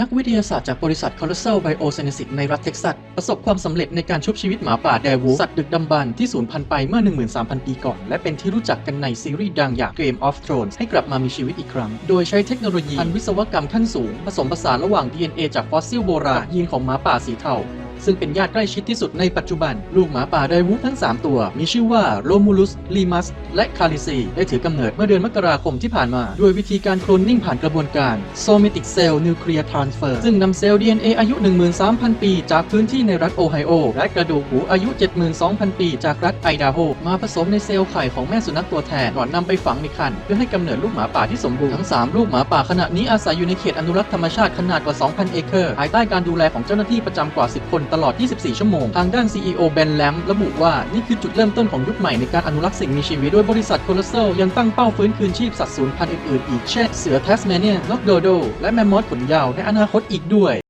นักวิทยาศาสตร์จากบริษัท Colossal Biosciences ในรัฐเท็กซัส ประสบความสำเร็จในการชุบชีวิตหมาป่าแดวูสัตว์ดึกดำบรรที่สูญพันธุ์ไปเมื่อ 13,000 ปีก่อน และเป็นที่รู้จักกันในซีรีส์ดังอย่าง Game of Thrones ให้กลับมามีชีวิตอีกครั้ง โดยใช้เทคโนโลยีอันวิศวกรรมขั้นสูง ผสมผสานระหว่าง DNA จากฟอสซิลโบราณยีนของหมาป่าสีเทา ซึ่งเป็นญาติใกล้ชิดที่สุดในปัจจุบัน ลูกหมาป่าไดวูทั้ง 3 ตัว มีชื่อว่าโรมูลุสลีมัสและคาลิซีได้ถือกำเนิดเมื่อเดือนมกราคมที่ผ่านมา ด้วยวิธีการโคลนนิ่งผ่านกระบวนการโซมิติกเซลล์นิวเคลียร์ทรานสเฟอร์ซึ่งนำเซลล์ DNA อายุ 13,000 ปี จากพื้นที่ในรัฐโอไฮโอและกระดูกหูอายุ 72,000 ปี จากรัฐไอดาโฮมาผสมในเซลล์ไข่ของแม่สุนัขตัวแทนก่อนนำไปฝังในครรภ์เพื่อให้กำเนิดลูกหมาป่าที่สมบูรณ์ทั้ง 3 ลูกหมาป่าขณะนี้อาศัยอยู่ในเขตอนุรักษ์ธรรมชาติขนาดกว่า 2,000 เอเคอร์ภายใต้การดูแลของเจ้าหน้าที่ประจำกว่า 10 คนตลอด 24 ชั่วโมง ทางด้าน CEO เบนแลมระบุว่านี่คือจุดเริ่มต้นของยุคใหม่ในการอนุรักษ์สิ่งมีชีวิต โดยบริษัทโคลเซลยังตั้งเป้าฟื้นคืนชีพสัตว์สูญพันธุ์อื่นๆอีกเช่นเสือแทสเมเนียนกโดโดและแมมมอธขนยาวในอนาคตอีกด้วย